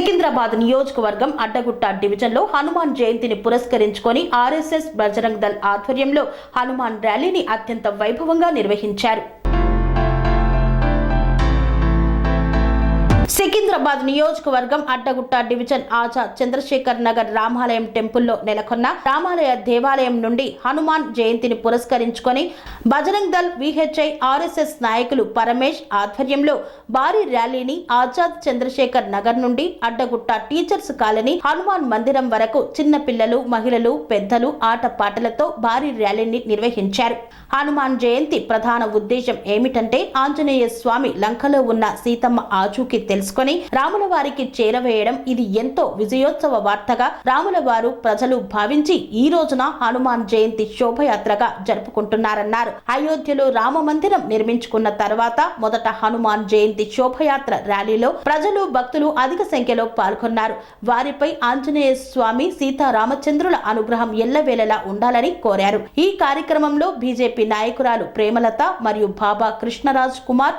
సికింద్రాబాద్ నియోజకవర్గం అడ్డగుట్ట డివిజన్లో హనుమాన్ జయంతిని పురస్కరించుకొని ఆర్ఎస్ఎస్ బజరంగ్ దళ్ ఆధ్వర్యంలో హనుమాన్ ర్యాలీని అత్యంత వైభవంగా నిర్వహించారు. సికింద్రాబాద్ నియోజకవర్గం అడ్డగుట్ట డివిజన్ ఆజాద్ చంద్రశేఖర్ నగర్ రామాలయం టెంపుల్లో నెలకొన్న రామాలయ దేవాలయం నుండి హనుమాన్ జయంతిని పురస్కరించుకొని బజరంగ్ దళ్ విహెచ్ఐ ఆర్ఎస్ఎస్ నాయకులు పరమేష్ ఆధ్వర్యంలో భారీ ర్యాలీని ఆజాద్ చంద్రశేఖర్ నగర్ నుండి అడ్డగుట్ట టీచర్స్ కాలనీ హనుమాన్ మందిరం వరకు చిన్న పిల్లలు మహిళలు పెద్దలు ఆటపాటలతో భారీ ర్యాలీని నిర్వహించారు. హనుమాన్ జయంతి ప్రధాన ఉద్దేశం ఏమిటంటే ఆంజనేయ స్వామి లంకలో ఉన్న సీతమ్మ ఆచూకీ తెలుసుకొని రాముల వారికి చేరవేయడం ఇది ఎంతో విజయోత్సవ వార్తగా రాముల వారు ప్రజలు భావించి ఈ రోజున హనుమాన్ జయంతి శోభయాత్రగా జరుపుకుంటున్నారన్నారు. అయోధ్యలో రామ మందిరం నిర్మించుకున్న తర్వాత మొదట హనుమాన్ జయంతి శోభయాత్ర ర్యాలీలో ప్రజలు భక్తులు అధిక సంఖ్యలో పాల్గొన్నారు. వారిపై ఆంజనేయ స్వామి సీతారామచంద్రుల అనుగ్రహం ఎల్లవేళలా ఉండాలని కోరారు. ఈ కార్యక్రమంలో బీజేపీ నాయకురాలు ప్రేమలత మరియు బాబా కృష్ణరాజ్ కుమార్